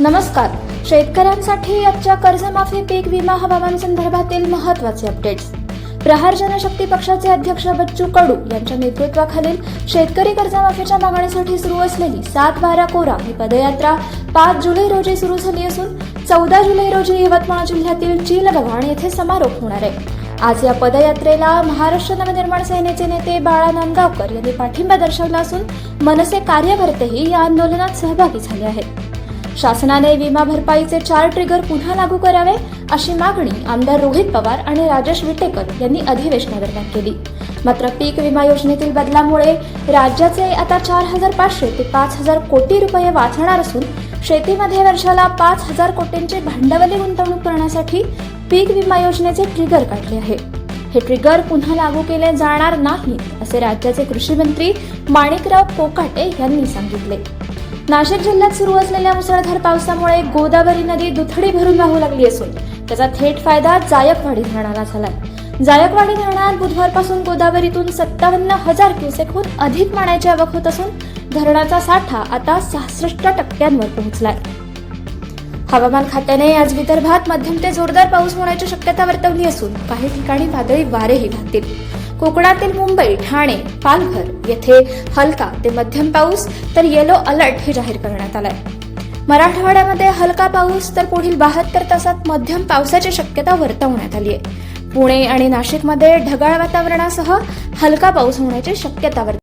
नमस्कार. शेतकऱ्यांसाठी आजच्या कर्जमाफी पीक विमा हवामान संदर्भातील महत्त्वाचे अपडेट्स प्रहार जनशक्ती पक्षाचे अध्यक्ष बच्चू कडू यांच्या नेतृत्वाखालील शेतकरी कर्जमाफीच्या मागणीसाठी सुरू असलेली सात बारा कोरा ही पदयात्रा पाच जुलै रोजी सुरू झाली असून चौदा जुलै रोजी यवतमाळ जिल्ह्यातील चीलगव्हाण येथे समारोप होणार आहे. आज या पदयात्रेला महाराष्ट्र नवनिर्माण सेनेचे नेते बाळा नांदगावकर यांनी पाठिंबा दर्शवला असून मनसे कार्यकर्तेही या आंदोलनात सहभागी झाले आहेत. शासनाने विमा भरपाईचे चार ट्रिगर पुन्हा लागू करावे अशी मागणी आमदार रोहित पवार आणि राजेश विटेकर यांनी अधिवेशनादरम्यान केली. मात्र पीक विमा योजनेतील बदलामुळे राज्याचे आता चार हजार पाचशे ते पाच हजार कोटी रुपये वाचणार असून शेतीमध्ये वर्षाला पाच हजार कोटींची भांडवली गुंतवणूक करण्यासाठी पीक विमा योजनेचे ट्रिगर काढले आहे. हे ट्रिगर पुन्हा लागू केले जाणार नाही असे राज्याचे कृषी मंत्री माणिकराव कोकाटे यांनी सांगितले. नाशिक जिल्ह्यात सुरू असलेल्या मुसळधार पावसामुळे गोदावरी नदी दुथडी भरून वाहू लागली असून त्याचा थेट फायदा जायकवाडी धरणाला झालाय. जायकवाडी धरणात बुधवारपासून गोदावरीतून सत्तावन्न हजार क्युसेकहून अधिक पाण्याची आवक होत असून धरणाचा साठा आता सहासष्ट टक्क्यांवर पोहोचलाय. हवामान खात्याने आज विदर्भात मध्यम ते जोरदार पाऊस होण्याची शक्यता वर्तवली असून काही ठिकाणी वादळी वारेही वाहतील. कोकणातील मुंबई ठाणे पालघर येथे हलका ते मध्यम पाऊस तर येलो अलर्ट हे जाहीर करण्यात आलाय. मराठवाड्यामध्ये हलका पाऊस तर पुढील बहात्तर तासात मध्यम पावसाची शक्यता वर्तवण्यात आली आहे पुणे आणि नाशिकमध्ये ढगाळ वातावरणासह हलका पाऊस होण्याची शक्यता वर्त